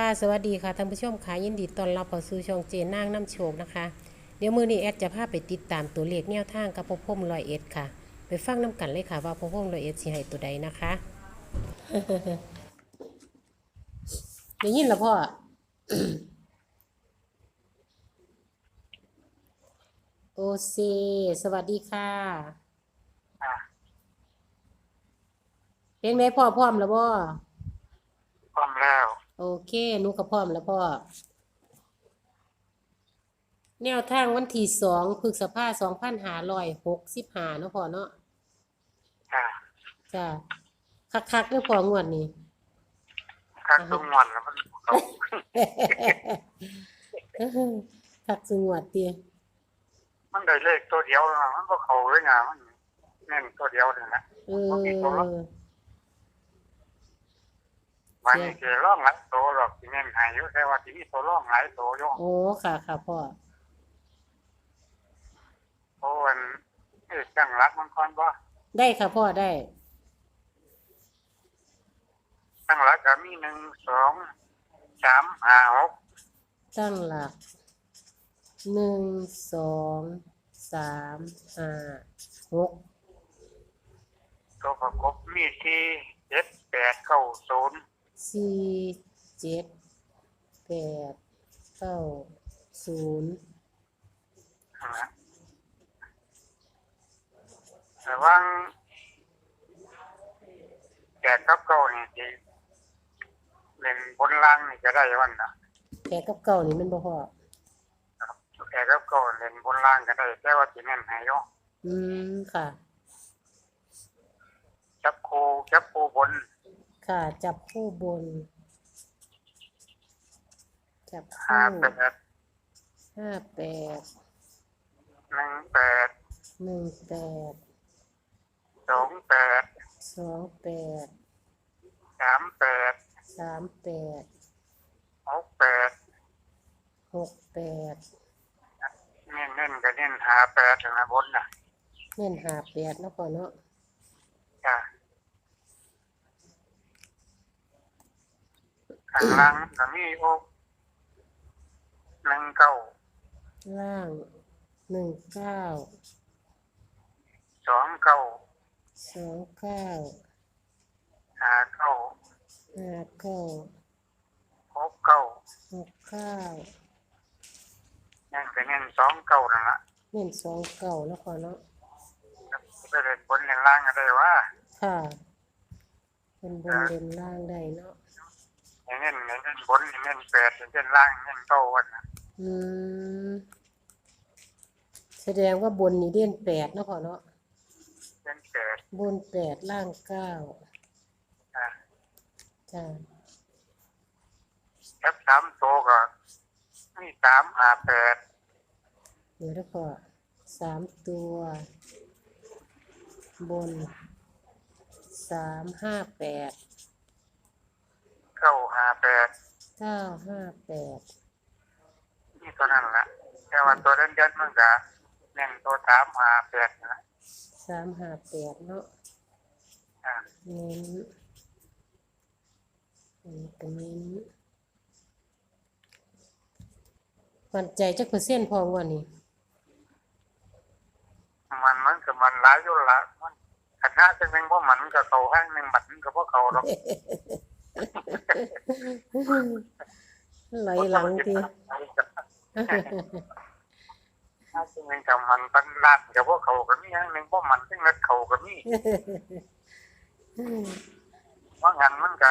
ค่ะสวัสดีค่ะท่านผู้ชมค่ะยินดีต้อนรับเข้าสู่ช่องเจนนางน้ำโชคนะคะ เดี๋ยวมือนี้แอดจะพาไปติดตามตัวเลขแนวทางกับพ่อพ่มรอยเอ็ดค่ะ ไปฟังน้ำกันเลยค่ะว่าพ่อพ่มรอยเอ็ดสิให้ตัวใดนะคะได้ยินแล้วพ่อโอเซสวัสดีค่ะอะเป็นไหมพ่อพร้อมแล้วบ่พร้อมแล้ว โอเคหนูก็พร้อมแล้วพ่อ แนวทางวันที่สองพฤษภาสองพันห้าร้อยหกสิบห้าเนาะพ่อเนาะอะจ้าคักๆเด้อพ่องวดนี้ ข้างตุ้งวันแล้วมันเขาคักสุงวดเตียมันได้เลขตัวเดียวนะมันก็เขาเลยนะมันเน้นตัวเดียวเลยนะ เอบ่มีตั วลบอมันเสียจะร่องหลายตัวหรอกที่เน้นใหายอยู่แต่ว่าที่มีตัวร่องหลายตัวอยู่โอ้ค่ะค่ะพ่อเพราะวันเอ้จังรักมันก่อนบ่ได้ค่ะพ่อได้จังรักก็มีหนึ่งสองสามห้าหกตั้งหลักหนึ่งสองสามห้าหกตัวประกบมีสี่เจ็ดแปดเก้าศูนย์ สี่เจ็ดแปดเก้าศูนย์นะแต่ว่างแปดกับเก้านี่ที่เล่นบนล่างนี่ก็ได้วันนะแปดกับเก้านี่มันบ่พอแกก็ก็เล่นบนล่างก็ได้แต่ว่าที่เน้นให้อยอืมค่ะ จับคูจับคูบน ค่ะ จับคู่บน จับห้าคู่แปดห้าแปดหนึ่งแปดหนึ่งแปดสองแปดสองแปดสามแปดสามแปดหกแปดหกแปดเน้นเน้นๆก็เน้นหาแปดถึงนะบนน่ะเน่นหาแปดเนาะพ่อเนาะ จ้ะ ข้างล่างก็มีโอ้หนึ่งเก้าล่างหนึ่งเก้าสองเก้าสองเก้าหาเก้าห้าเก้าหกเก้าหกเก้าเน้นก็เน้นสองเก้านั่นละเน่นสองเก้านะพ่อเนาะไปเล่นบนเล่นล่างก็ได้ว่าค่ะเป็นบนเด่นล่างได้เนาะ เน้นเน้นบนเน้นแปดเน้นล่างเน้นเก้าวันน่ะอืมแสดงว่าบนนี้เด่นแปดเนาะพ่อเนาะเน้นแปดบนแปดล่างเก้าอะจ้าแคปสามตัวก็มีสามหาแปดเดี๋ยวแล้วก็สามตัว บนสามห้าแปด เก้าหาแปดเก้าห้าแปดนี่ตัวนั้นละแต่ว่าตัวเด่นเด่นๆมันก็เน้นตัวสามหาแปดนะสามห้าแปดเนาะอะเน้นอันนี้ก็เน้นมั่นใจจักเปอร์เซ็นต์พองวันนี้มันมันก็มันหลายอยู่ละมันคณะจะเป็นพวกมันก็เขาห้างหนึ่งบัตรก็พวกเขาหรอก ไหลหลังทีถ้าจะเป็นกับมันตั้งร้านกับพวกเขาก็มีอย่างหนึ่งพวกมันซึ่งนัดเขาก็มีว่างั้นมันก็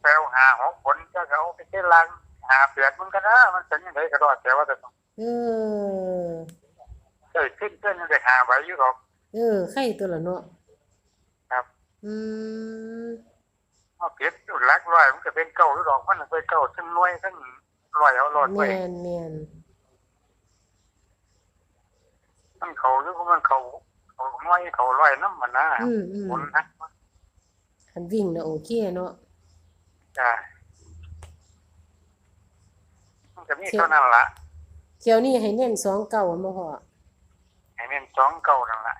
แปลวหาหกผลก็เอาไปเจ้ลังหาเปลียดมันก็ได้มันเป็นยังไงก็รอดแต่ว่าจะต้องเออเกิดขึ้นเกินยังได้หาไว้อยู่หรอกเออไข่ตัวละเนาะครับ อืม เอาเปลียดอยู่หลักร้อยมันก็เป็นเก้าหรือดอกมันก็เป็นเก้าทั้งหน่วยทั้งร้อยเอารอดแมไว้นแมนมันเขาหรือว่ามันเขาเขาหน่วยเขาร้อยน้ำมันนะอืมอืมผลนะคันวิ่งนะโอเคเนาะจ้ะมันจะมีเท่านั้นละเที่ยวนี้ให้เน้นสองเก้ามาพอให้เน้นสองเก้านั่นละ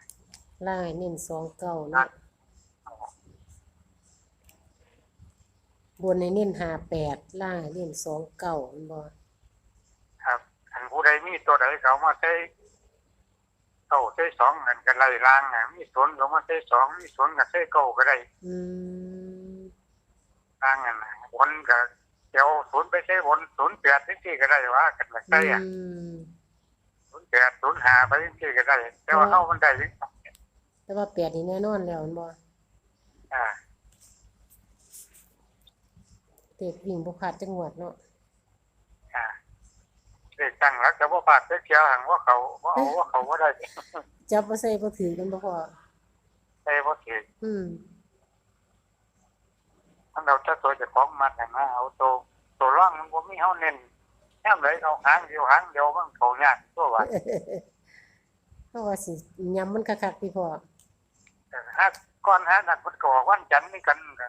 ล่างให้เน้นสองเก้าเนาะ บนในเน้นหาแปดล่างให้เน้นสองเก้ามันบ่ครับอันผู้ใดมีตัวใดเขามาใช้เก้าใช้สองเงินกันไล่ล่างอะมีศูนย์เขามาใช้สองมีศูนย์ก็ใช้เก้าก็ได้อืมล่างกันนะบนก็เดี๋ยวศูนย์ไปใช้บนศูนย์แปดที่ก็ได้ว่ากันแบบได้อะอืมศูนย์แปดศูนย์ห้าไปที่ก็ได้ แต่ว่าเข้ามันได้ยิ่งแต่ว่าแปดนี่แน่นอนแล้วมันบ่ อ่า เด็กวิ่งบ่พลาดจังหวัดเนาะอ่าเด็กตั้งรักแต่ว่าปาดเสียหังว่าเขาว่าเอาว่าเขาว่าได้จับบ่ใส่บ่ถือกันบ่พอใช่ว่าเสียอืมทั้งเราถ้าตัวจะคล้องมาแต่งนะเอาตัวตัวร่างมันก็มีเฮาเน้นแค่ไหนเอาหางเดียวหางเดียวมันเขายากตัวว่าเพราะว่าสิยำมันคักๆพี่พ่อแต่ฮะก่อนฮะนั่นมันก็บอกวันจันทร์นี่กันก็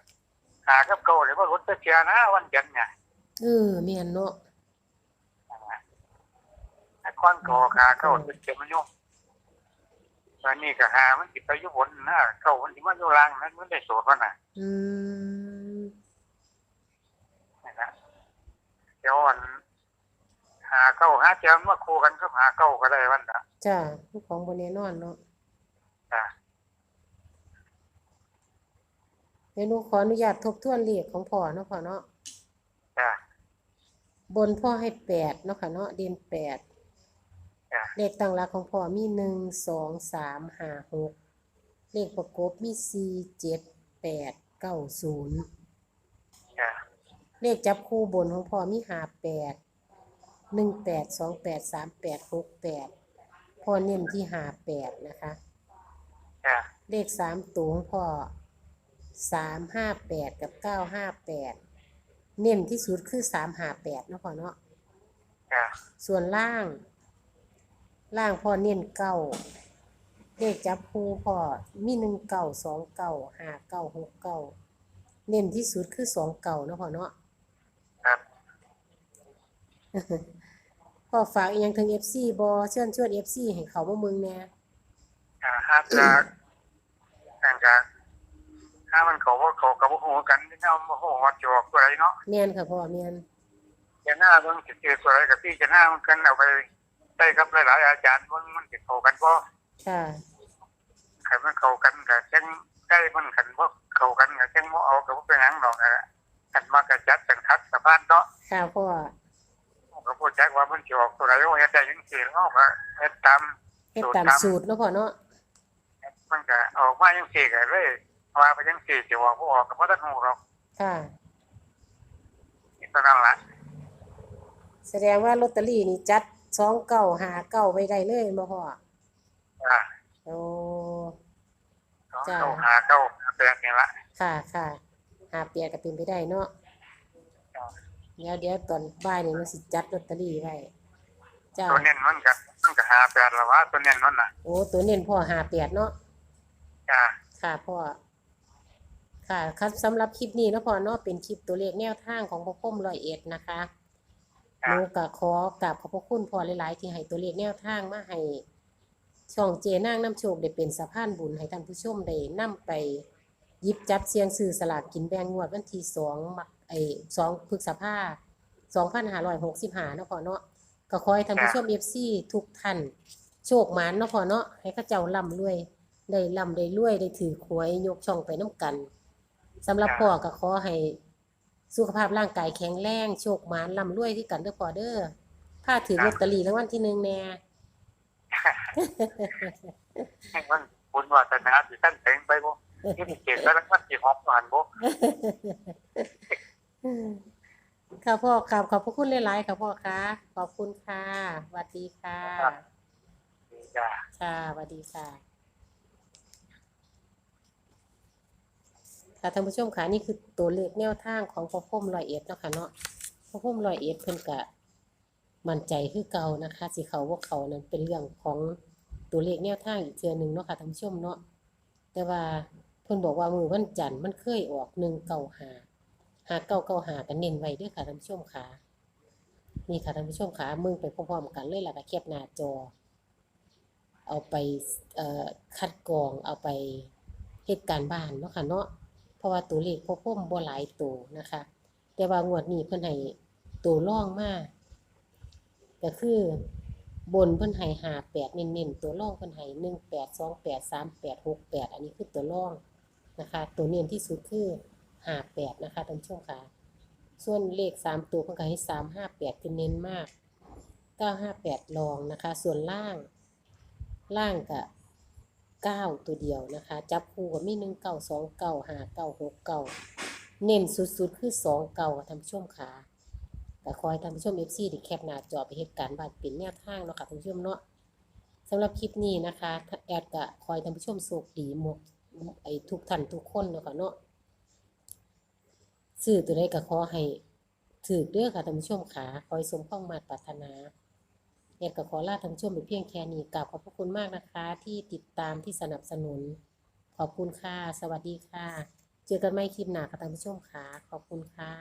หากับเก่าเลยว่ารถจะเชียนะวันจันทร์เนี่ยเออแม่นเนาะไอ้ก้อนก็หาเก่าจะเชียมันอยู่ตอนนี้ก็หามันติดไปอยู่บนนะเก่ามันสิมาอยู่ล่างนั้นมันได้โสดมันน่ะ อืมนะเดี๋ยววันหาเก่าหาเจ้ามาคู่กันก็หาเก่าก็ได้วันน่ะจ้าผู้ของบ่แน่นอนเนาะจ้ะ เดี๋ยวหนูขออนุญาตทบทวนเลขของพ่อเนาะพ่อเนาะจ้ะ บนพ่อให้แปดเนาะค่ะเนาะเด่นแปดจ้ะ เลขตั้งหลักของพ่อมีหนึ่งสองสามห้าหกเลขประกบมีสี่เจ็ดแปดเก้าศูนย์จ้ะเลขจับคู่บนของพ่อมีห้าแปดหนึ่งแปดสองแปดสามแปดหกแปดพ่อเน้นที่ห้าแปดนะคะ จ้ะเลขสามตัวของพ่อ สามห้าแปดกับเก้าห้าแปดเน้นที่สุดคือสามห้าแปดเนาะพ่อเนาะจ้ะส่วนล่าง ล่างพ่อเน้นเก้าเลขจับคู่พ่อมีหนึ่งเก้าสองเก้าห้าเก้าหกเก้าเน้นที่สุดคือสองเก้าเนาะพ่อเนาะครับ พ่อฝากอีกอย่างถึงเอฟซีบอเชิญชวนเอฟซีให้เขามาเมืองแหน่ อ่าฮะจะแต่งกัน ถ้ามันเขาว่าเขากับหัวกันที่เอามาหัววัดจอกตัวไรเนาะแม่นค่ะพ่อแม่นจะหน้าเบิ่งสิเจอตัวไรกับพี่จะหน้ามันกันเอาไปได้กับหลายๆอาจารย์มันมันติดเข้ากันบ่ค่ะใครมันเข้ากันกับจังใกล้มันกันบ่เข้ากันกับจังบ่เอากับบ่เป็นหยังดอกนะกันมากระจัดกันคัดสะพานเนาะค่ะพ่อก็พูดจักว่ามันสิออกตัวไรโอ้เฮ็ดได้จังซี่เนาะก็เฮ็ดตามเฮ็ดตามสูตรเนาะพ่อเนาะมันก็ออกมาจังซี่ก็เลย ว่าไปจังซี่สิว่าบ่ออกก็บ่ทันฮู้หรอกค่ะนี่เท่านั้นล่ะแสดงว่าลอตเตอรี่นี่จัดสองเก้าหาเก้าไว้ได้เลยบ่พ่ออ่าโอ้สองเก้าหาเก้าหาแปดนี่ละค่ะค่ะหาเปียก็เป็นไปได้เนาะเดี๋ยวเดี๋ยวตอนบ่ายนี่มันสิจัดลอตเตอรี่ไว้จ้าตัวเน้นมันก็มันก็หาแปดละวะตัวเน้นมันน่ะโอ้ตัวเน้นพ่อหาเปียดเนาะจ้าค่ะพ่อ ค่ะครับสำหรับคลิปนี้เนาะพ่อเนาะเป็นคลิปตัวเลขแนวทางของพ่อคมร้อยเอ็ดนะคะหจ้านูก็ขอกราบขอบพระคุณพ่อหลาย ๆ ที่ให้ตัวเลขแนวทางมาให้ช่องเจนางน้ำโชคได้เป็นสะพานบุญให้ท่านผู้ชมได้นำไปหยิบจับเสียงซื้อสลากกินแบ่งงวดวันที่สองมักไอ้สองพฤษภาสองพันห้าร้อยหกสิบห้าเนาะพ่อเนาะก็ขอให้ท่านผู้ชมเอฟซีทุกท่านโชคหมานเนาะพ่อเนาะให้เข้าเจ้าร่ำรวย ได้ร่ำได้รวยได้ถือหวยยกช่องไปน้ำกัน สำหรับพ่อก็ขอให้สุขภาพร่างกายแข็งแรงโชคหมานร่ำรวยที่กันเด้อพ่อเด้อถ้าถือลอตเตอรี่รางวัลที่หนึ่งแน่มันบุญวาสนาสิท่านแต่งไปบ่ที่เก็บแล้วมันสิฮอบหันบ่ค่ะพ่อครับขอบพระคุณหลายๆค่ะพ่อคะขอบคุณค่ะสวัสดีค่ะจ้าค่ะสวัสดีค่ะ ค่ะท่านผู้ชมค่ะนี่คือตัวเลขแนวทางของพ่อพุ่มลอยเอ็ดเนาะค่ะเนาะพ่อพุ่มลอยเอ็ดเพิ่นกะมั่นใจคือเก่านะคะสิเขาว่าเขานั้นเป็นเรื่องของตัวเลขแนวทางอีกเทือหนึ่งเนาะค่ะท่านผู้ชมเนาะแต่ว่าเพิ่นบอกว่ามือวันจันทร์มันเคยออกหนึ่งเก้าหาหาเก้าเก้าหากันเน้นไว้ด้วยค่ะท่านผู้ชมค่ะนี่ค่ะท่านผู้ชมค่ะมึงไปพร้อมๆกันเลยล่ะค่ะแคปหน้าจอ เอาไปเอ่อคัดกรองเอาไปเหตุการณ์บ้านเนาะค่ะเนาะ เพราะว่าตัวเลขพ่อพุ่มบ่หลายตัวนะคะ แต่ว่างวดนี้เพิ่นให้ตัวร่องมาก็คือบนเพิ่นให้หาแปดเน้นๆตัวร่องเพิ่นให้หนึ่งแปดสองแปดสามแปดหกแปดอันนี้คือตัวร่องนะคะ ตัวเน้นที่สุดคือหาแปดนะคะท่านผู้ชมค่ะ ส่วนเลขสามตัวเพิ่นก็ให้สามห้าแปดคือเน้นมากเก้าห้าแปดรองนะคะ ส่วนล่าง ล่างกับ เก้าตัวเดียวนะคะ จับคู่กับมีหนึ่งเก้าสองเก้าห้าเก้าหกเก้าเน้นสุดๆคือสองเก้าท่านผู้ชมค่ะแต่คอยท่านผู้ชมเอฟซีที่แคปหนาจอไปเหตุการณ์บาดเป็นแนวทางเนาะค่ะท่านผู้ชมเนาะสำหรับคลิปนี้นะคะแอดกะคอยท่านผู้ชมโชคดีหมดไอ้ทุกท่านทุกคนเนาะค่ะเนาะซื้อตัวใดก็ขอให้ถือเด้อค่ะท่านผู้ชมค่ะคอยสมความมาตรปรารถนา ยังกัขอลาทั้งช่วงไปเพียงแค่นี้กล่าวขอบพระคุณมากนะคะ ที่ติดตามที่สนับสนุน ขอบคุณค่ะ สวัสดีค่ะ เจอกันไม่คลิปหนาค่ะท่านผู้ชมค่ะ ขอบคุณค่ะ